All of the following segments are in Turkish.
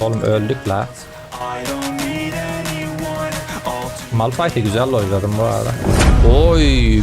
Oğlum öldük la. Malphite'i güzel oynadım bu arada. Oy.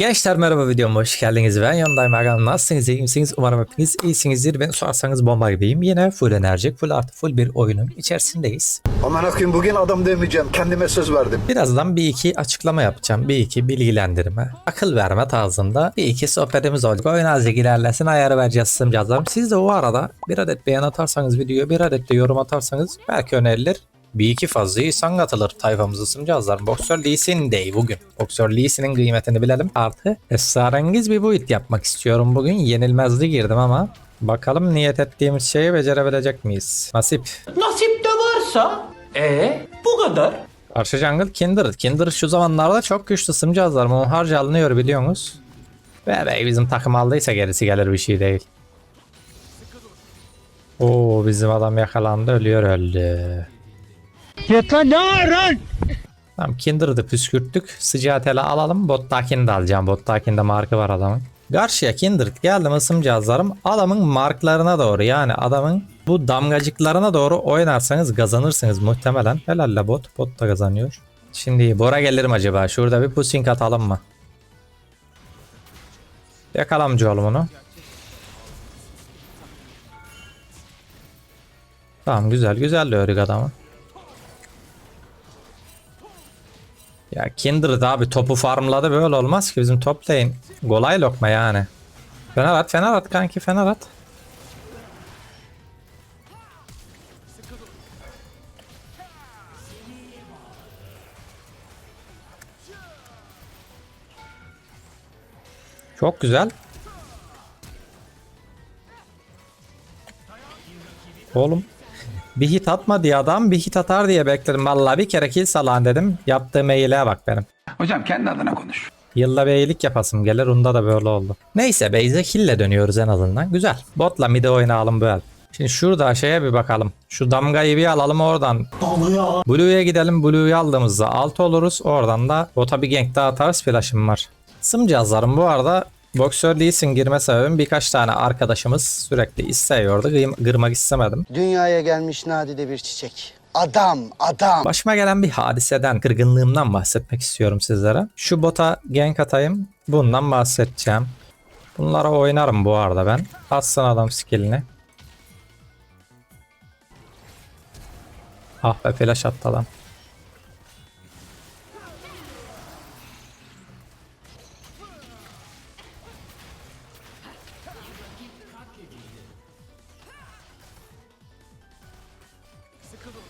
Gençler merhaba videoma hoş geldiniz. Ben yanındayım Ergan. Nasılsınız? iyi misiniz? Umarım hepiniz iyisinizdir. Ben sorarsanız bomba gibiyim. Yine full enerjik, full artı full bir oyunun içerisindeyiz. Aman akıyım bugün adam demeyeceğim. Kendime söz verdim. Birazdan bir iki açıklama yapacağım. Bir iki bilgilendirme, akıl verme tarzında bir iki sohbetimiz olacak. Oyun azıcık ilerlesin ayarı vereceğiz sımcazlarım. Siz de o arada bir adet beğen atarsanız videoya bir adet de yorum atarsanız belki önerilir. Bir iki fazla insan katılır tayfamızı sımcazlar. Boxer Lee Sin Day bugün. Boxer Lee Sin'in kıymetini bilelim. Artı esrarengiz bir build yapmak istiyorum bugün. Yenilmezli girdim ama bakalım niyet ettiğimiz şeyi becerebilecek miyiz? Nasip. Nasip de varsa e bu kadar. Karşı jungle Kindred. Kindred şu zamanlarda çok güçlü sımcazlar. Monharca alınıyor biliyorsunuz. Ve bey bizim takım aldıysa gerisi gelir bir şey değil. Oo bizim adam yakalandı ölüyor öldü. Yeter ne aran? Tamam Kindred'ı püskürttük. Sıcağı tele alalım. Bottakini de alacağım. Bottakinde markı var adamın. Karşıya Kindred geldim ısımcağızlarım. Adamın marklarına doğru yani adamın bu damgacıklarına doğru oynarsanız kazanırsınız muhtemelen. Helalle bot. Bot da kazanıyor. Şimdi Bora gelirim acaba. Şurada bir pushing atalım mı? Yakalamcı oğlum onu. Tamam güzel güzel de örük adamı. Ya Kindred abi topu farmladı böyle olmaz ki bizim top lane. Kolay lokma yani. Fener at fener at kanki fener at. Çok güzel. Oğlum bir hit atma diye adam bir hit atar diye bekledim. Vallahi bir kere kill salan dedim. Yaptığım eğiliğe bak benim. Hocam kendi adına konuş. Yılda bir iyilik yapasım gelir. Unda da böyle oldu. Neyse base'e kill'le dönüyoruz en azından. Güzel. Botla mid'e oynayalım böyle. Şimdi şurada şeye bir bakalım. Şu damgayı bir alalım oradan. Blue'ya gidelim. Blue'yu aldığımızda alt oluruz. Oradan da bota bir gank daha atarız. Flash'ım var. Sımcazlarım bu arada Boxer Lee Sin girme sebebim birkaç tane arkadaşımız sürekli istiyordu. Kırmak istemedim. Dünyaya gelmiş nadide bir çiçek. Adam, adam. Başıma gelen bir hadiseden, kırgınlığımdan bahsetmek istiyorum sizlere. Şu bota gank atayım. Bundan bahsedeceğim. Bunlara oynarım bu arada ben. Atsın adam skillini. Ah be flash attı adam.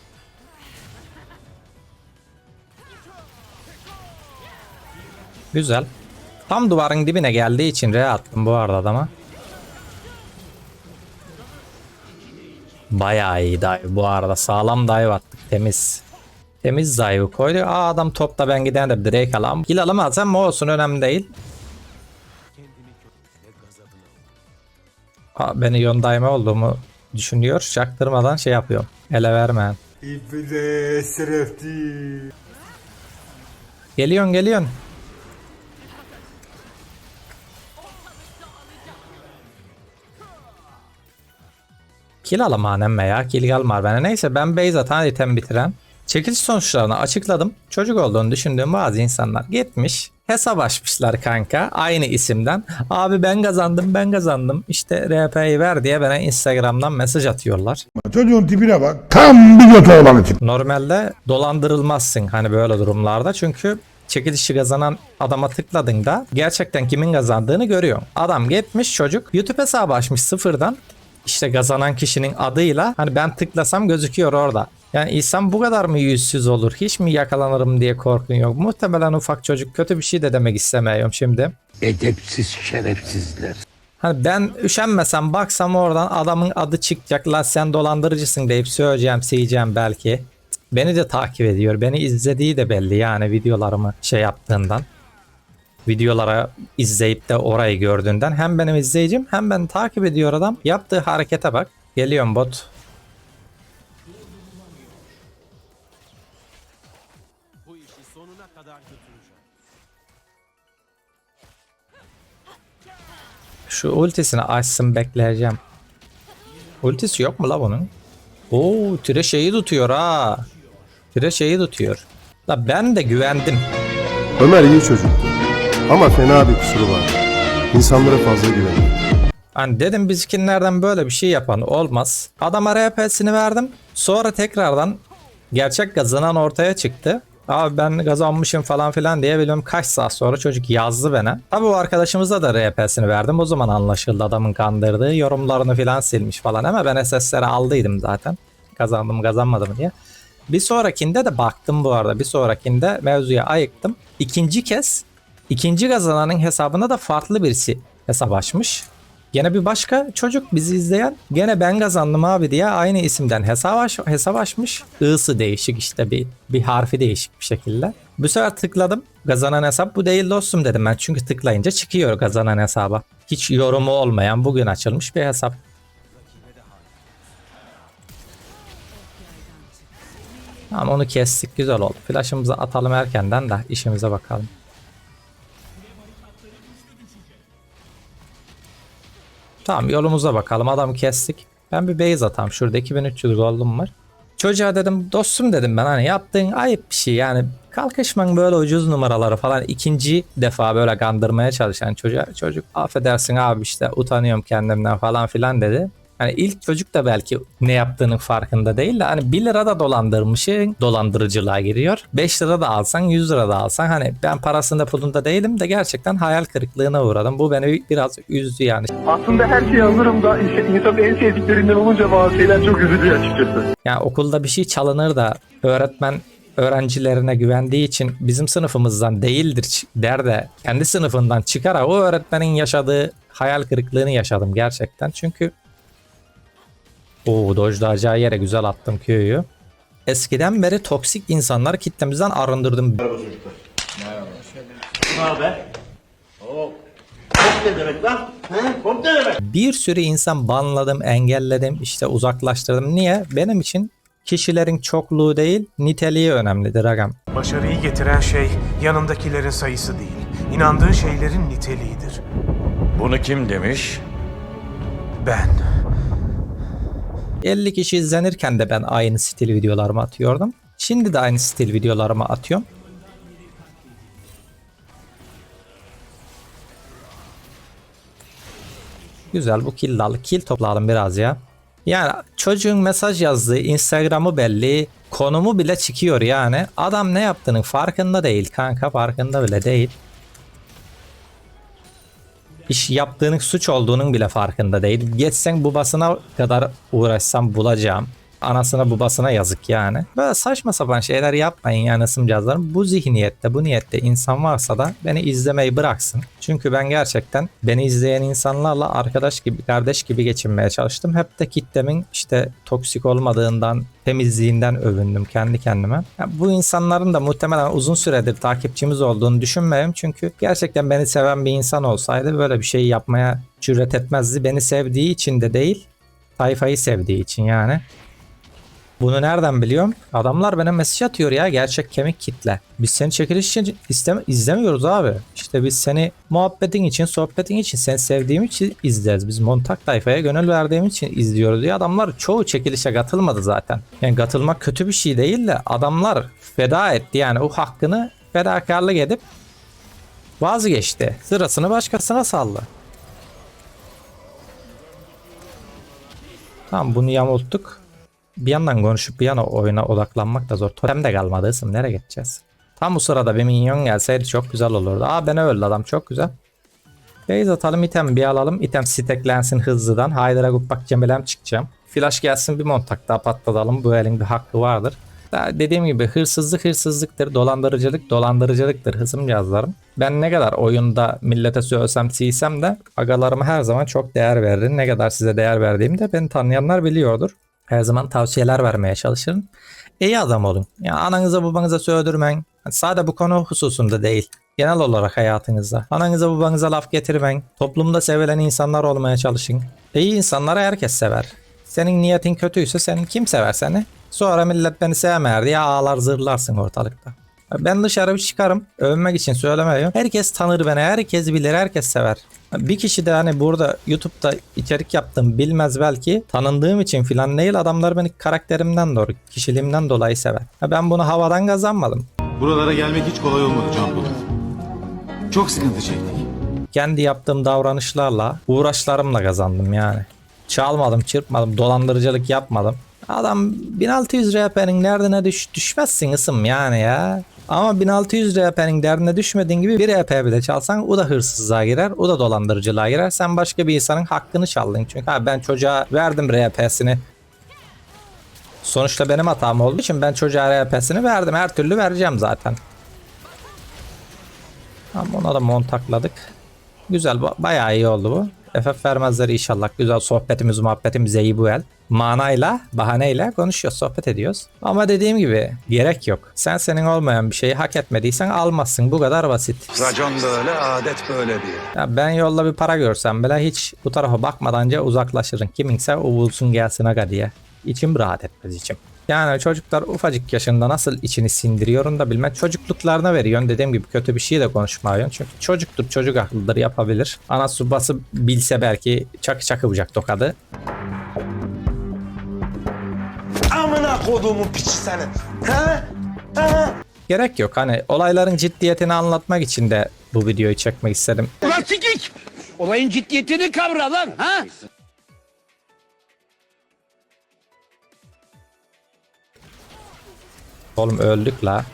Güzel. Tam duvarın dibine geldiği için re attım bu arada adama. Bayağı iyi dive bu arada. Sağlam dive attık. Temiz. Temiz dive koydu. Aa adam topta ben giden de direkt alam. Kill alamazsam olsun önemli değil. Aa, beni yondayma olduğumu düşünüyor. Çaktırmadan şey yapıyor. Ele vermeyen. Geliyorsun geliyorsun. Kill alamam emme ya. Kill gelmar bana. Neyse ben base atan item bitiren. Çekiliş sonuçlarını açıkladım. Çocuk olduğunu düşündüğüm bazı insanlar gitmiş. Hesap açmışlar kanka. Aynı isimden. Abi ben kazandım ben kazandım. İşte RP'yi ver diye bana Instagram'dan mesaj atıyorlar. Çocuğun tipine bak. Tam bir göt oğlanı tip. Normalde dolandırılmazsın hani böyle durumlarda. Çünkü çekilişi kazanan adama tıkladığında gerçekten kimin kazandığını görüyorsun. Adam gitmiş çocuk YouTube hesabı açmış sıfırdan. İşte kazanan kişinin adıyla hani ben tıklasam gözüküyor orada. Yani insan bu kadar mı yüzsüz olur? Hiç mi yakalanırım diye korkun yok? Muhtemelen ufak çocuk kötü bir şey de demek istemiyorum şimdi. Edepsiz şerefsizler. Hani ben üşenmesem baksam oradan adamın adı çıkacak. La sen dolandırıcısın deyip söyleyeceğim, seyeceğim belki. Beni de takip ediyor. Beni izlediği de belli yani videolarımı şey yaptığından. Videolara izleyip de orayı gördüğünden. Hem benim izleyicim hem beni takip ediyor adam. Yaptığı harekete bak. Geliyorum bot. Şu ultisini açsın bekleyeceğim. Ultisi yok mu la bunun? Oo, tire şeyi tutuyor ha. Tire şeyi tutuyor. La ben de güvendim. Ömer iyi çocuk. Ama fena bir kusuru var. İnsanlara fazla güveniyor. Hani dedim bizkinlerden böyle bir şey yapan olmaz. Adama RP'sini verdim. Sonra tekrardan gerçek kazanan ortaya çıktı. Abi ben kazanmışım falan filan diye biliyorum kaç saat sonra çocuk yazdı bana. Tabi o arkadaşımıza da RP'sini verdim. O zaman anlaşıldı adamın kandırdığı. Yorumlarını filan silmiş falan ama ben SS'leri aldıydım zaten. Kazandım kazanmadım diye. Bir sonrakinde de baktım bu arada. Bir sonrakinde mevzuya ayıktım. İkinci kez ikinci kazananın hesabına da farklı birisi hesap açmış. Gene bir başka çocuk bizi izleyen gene ben kazandım abi diye aynı isimden hesap, aç, hesap açmış. I'sı değişik işte bir, bir harfi değişik bir şekilde. Bu sefer tıkladım. Kazanan hesap bu değil dostum dedim ben. Çünkü tıklayınca çıkıyor kazanan hesaba. Hiç yorumu olmayan bugün açılmış bir hesap. Ama onu kestik güzel oldu. Flash'ımızı atalım erkenden de işimize bakalım. Tamam yolumuza bakalım adamı kestik. Ben bir base atam şurada 2300 gold'um var. Çocuğa dedim dostum dedim ben hani yaptığın ayıp bir şey yani kalkışman böyle ucuz numaraları falan ikinci defa böyle kandırmaya çalışan çocuğa çocuk affedersin abi işte utanıyorum kendimden falan filan dedi. Hani ilk çocuk da belki ne yaptığının farkında değil de hani 1 lira da dolandırmışın dolandırıcılığa giriyor. 5 lira da alsan 100 lira da alsan hani ben parasında pulunda değilim de gerçekten hayal kırıklığına uğradım. Bu beni biraz üzdü yani. Aslında her şeyi alırım da işte insanın en sevdiklerinden olunca bazı şeyler çok üzücü açıkçası. Yani okulda bir şey çalınır da öğretmen öğrencilerine güvendiği için bizim sınıfımızdan değildir der de kendi sınıfından çıkar o öğretmenin yaşadığı hayal kırıklığını yaşadım gerçekten. Çünkü o dojlayacağı yere güzel attım köyü. Eskiden beri toksik insanları kitlemizden arındırdım. Bir sürü insan banladım, engelledim, işte uzaklaştırdım. Niye? Benim için kişilerin çokluğu değil, niteliği önemlidir agam. Başarıyı getiren şey yanındakilerin sayısı değil, inandığın şeylerin niteliğidir. Bunu kim demiş? Ben 50 kişi izlenirken de ben aynı stil videolarımı atıyordum. Şimdi de aynı stil videolarımı atıyorum. Güzel bu kill aldık. Kill topladım biraz ya. Yani çocuğun mesaj yazdığı Instagram'ı belli, konumu bile çıkıyor yani. Adam ne yaptığının farkında değil kanka farkında bile değil. İş yaptığının suç olduğunun bile farkında değil. Geçsen babasına kadar uğraşsam bulacağım. Anasına babasına yazık yani. Böyle saçma sapan şeyler yapmayın yani sımcazlarım. Bu zihniyette, bu niyette insan varsa da beni izlemeyi bıraksın. Çünkü ben gerçekten beni izleyen insanlarla arkadaş gibi, kardeş gibi geçinmeye çalıştım. Hep de kitlemin işte toksik olmadığından, temizliğinden övündüm kendi kendime. Ya bu insanların da muhtemelen uzun süredir takipçimiz olduğunu düşünmüyorum. Çünkü gerçekten beni seven bir insan olsaydı böyle bir şey yapmaya cüret etmezdi. Beni sevdiği için de değil, tayfayı sevdiği için yani. Bunu nereden biliyorum? Adamlar bana mesaj atıyor ya gerçek kemik kitle. Biz seni çekiliş için isteme, izlemiyoruz abi. İşte biz seni muhabbetin için, sohbetin için, seni sevdiğim için izleriz. Biz montak tayfaya gönül verdiğim için izliyoruz diye adamlar çoğu çekilişe katılmadı zaten. Yani katılmak kötü bir şey değil de adamlar feda etti yani o hakkını fedakarlık edip vazgeçti. Sırasını başkasına saldı. Tamam bunu yamulttuk. Bir yandan konuşup bir yana oyuna odaklanmak da zor. Totem de kalmadı ısım. Nereye geçeceğiz? Tam bu sırada bir minyon gelseydi çok güzel olurdu. Aa beni öldü adam çok güzel. Base atalım item bir alalım. İtem steklensin hızlıdan. Haydıra bak Cemilem çıkacağım. Flash gelsin bir montak daha patlatalım. Bu elin bir hakkı vardır. Daha dediğim gibi hırsızlık hırsızlıktır. Dolandırıcılık dolandırıcılıktır hızım yazlarım. Ben ne kadar oyunda millete söylesem siysem de agalarıma her zaman çok değer veririm. Ne kadar size değer verdiğimi de beni tanıyanlar biliyordur. Her zaman tavsiyeler vermeye çalışırım. İyi adam olun. Ya ananıza babanıza sövdürmeyin. Sadece bu konu hususunda değil. Genel olarak hayatınızda. Ananıza babanıza laf getirmeyin. Toplumda sevilen insanlar olmaya çalışın. İyi insanları herkes sever. Senin niyetin kötüyse senin kim sever seni? Sonra millet beni sevmer diye ağlar zırlarsın ortalıkta. Ben dışarı bir çıkarım. Övünmek için söylemiyorum. Herkes tanır beni. Herkes bilir. Herkes sever. Bir kişi de hani burada YouTube'da içerik yaptım bilmez belki. Tanındığım için filan değil. Adamlar beni karakterimden doğru, kişiliğimden dolayı sever. Ben bunu havadan kazanmadım. Buralara gelmek hiç kolay olmadı Can. Çok sıkıntı çektik. kendi yaptığım davranışlarla, uğraşlarımla kazandım yani. Çalmadım, çırpmadım, dolandırıcılık yapmadım. Adam 1600 RP'nin derdine düş, düşmezsin ısım yani ya. Ama 1600 RP'nin derdine düşmediğin gibi bir RP bile çalsan o da hırsızlığa girer, o da dolandırıcılığa girer. Sen başka bir insanın hakkını çaldın. Çünkü ha, ben çocuğa verdim RP'sini. Sonuçta benim hatam olduğu için ben çocuğa RP'sini verdim. Her türlü vereceğim zaten. Ama ona da montakladık. Güzel ba- bayağı iyi oldu bu. FF vermezler inşallah. Güzel sohbetimiz muhabbetimiz iyi bu el. Manayla, bahaneyle konuşuyoruz, sohbet ediyoruz. Ama dediğim gibi gerek yok. Sen senin olmayan bir şeyi hak etmediysen almazsın. Bu kadar basit. Racon böyle, adet böyle diye. Ya ben yolda bir para görsem bile hiç bu tarafa bakmadanca uzaklaşırım. Kiminse o bulsun gelsin aga diye. İçim rahat etmez içim. Yani çocuklar ufacık yaşında nasıl içini sindiriyorum da bilmem. Çocukluklarına veriyorsun. Dediğim gibi kötü bir şey de konuşmuyorsun. Çünkü çocuktur, çocuk akıllıdır yapabilir. Anası bası bilse belki çakı çakı bıcak tokadı. Amına koduğumun piçi senin. He? He? Gerek yok. Hani olayların ciddiyetini anlatmak için de bu videoyu çekmek istedim. Ulan sikik! Olayın ciddiyetini kavra lan ha? Oğlum öldük la.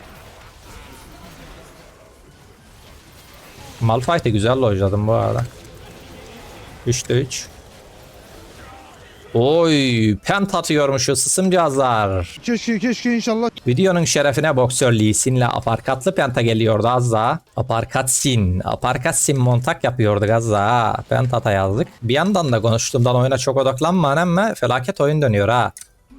Malphite'i güzel lojladım bu arada. 3'te 3. Oy, pent atıyormuşuz sısımcağızlar. Keşke keşke inşallah. Videonun şerefine boksör Lee Sin'le aparkatlı penta geliyordu az daha. Aparkat Sin, aparkat Sin montak yapıyorduk az daha. Pentata yazdık. Bir yandan da konuştuğumdan oyuna çok odaklanma ama felaket oyun dönüyor ha.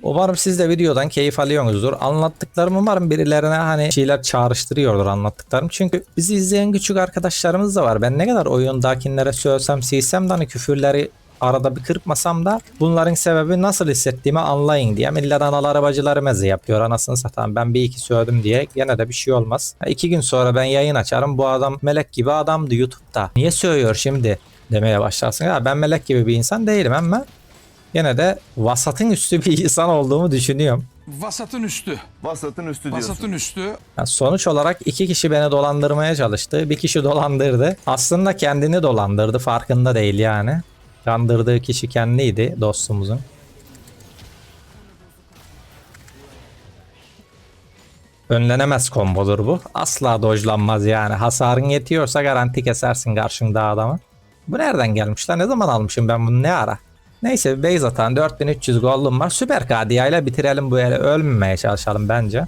Umarım siz de videodan keyif alıyorsunuzdur. Anlattıklarım umarım birilerine hani şeyler çağrıştırıyordur anlattıklarım. Çünkü bizi izleyen küçük arkadaşlarımız da var. Ben ne kadar oyundakinlere söylesem silsem de hani küfürleri arada bir kırpmasam da bunların sebebi nasıl hissettiğimi anlayın diye. Millet anaları bacıları meze yapıyor anasını satan. Ben bir iki söyledim diye gene de bir şey olmaz. Ha, iki gün sonra ben yayın açarım. Bu adam melek gibi adamdı YouTube'da. Niye söylüyor şimdi demeye başlarsın. Ya ben melek gibi bir insan değilim ama Yine de vasatın üstü bir insan olduğumu düşünüyorum. Vasatın üstü. Vasatın üstü diyorsun. Vasatın üstü. Yani sonuç olarak iki kişi beni dolandırmaya çalıştı. Bir kişi dolandırdı. Aslında kendini dolandırdı. Farkında değil yani. Kandırdığı kişi kendiydi dostumuzun. Önlenemez kombodur bu. Asla dojlanmaz yani. Hasarın yetiyorsa garanti kesersin karşında adamı. Bu nereden gelmiş lan? Ne zaman almışım ben bunu ne ara? Neyse base atan 4300 gold'um var. Süper KDA ile bitirelim bu ele. Ölmemeye çalışalım bence.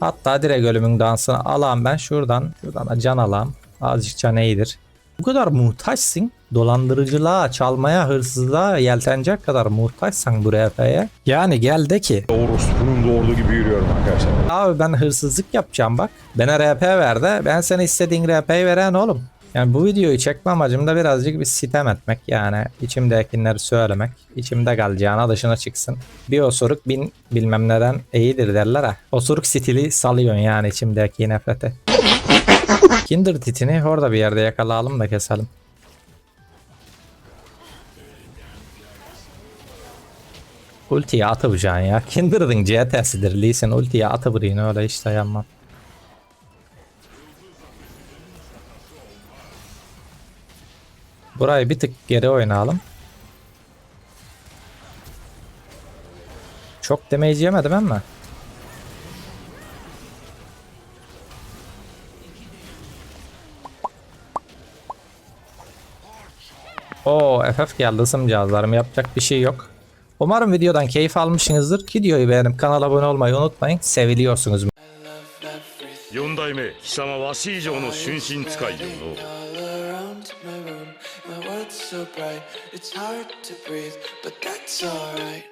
Hatta direkt ölümün dansını alam ben şuradan. Şuradan da can alam. Azıcık can iyidir. Bu kadar muhtaçsın. Dolandırıcılığa, çalmaya, hırsızlığa yeltenecek kadar muhtaçsan bu RP'ye. Yani gel de ki. Orospunun doğurduğu gibi yürüyorum arkadaşlar. Abi ben hırsızlık yapacağım bak. Bana RP ver de ben sana istediğin RP'yi veren oğlum. Yani bu videoyu çekme amacım da birazcık bir sitem etmek yani içimdekileri söylemek. içimde kalacağına dışına çıksın. Bir osuruk bin bilmem neden iyidir derler ha. Osuruk stili salıyorsun yani içimdeki nefreti. Kinder titini orada bir yerde yakalayalım da keselim. Ultiye atabileceksin ya. Kinder'ın CT'sidir. Lee Sin ultiye atabiliyin öyle işte yanmam. Burayı bir tık geri oynayalım. Çok damage yemedim ama. Oo FF geldi ısım cihazlarım yapacak bir şey yok. Umarım videodan keyif almışsınızdır. Videoyu beğenip kanala abone olmayı unutmayın. Seviliyorsunuz. 四代目貴様わし以上の春心使いよの around my room. My world's so bright, it's hard to breathe, but that's alright.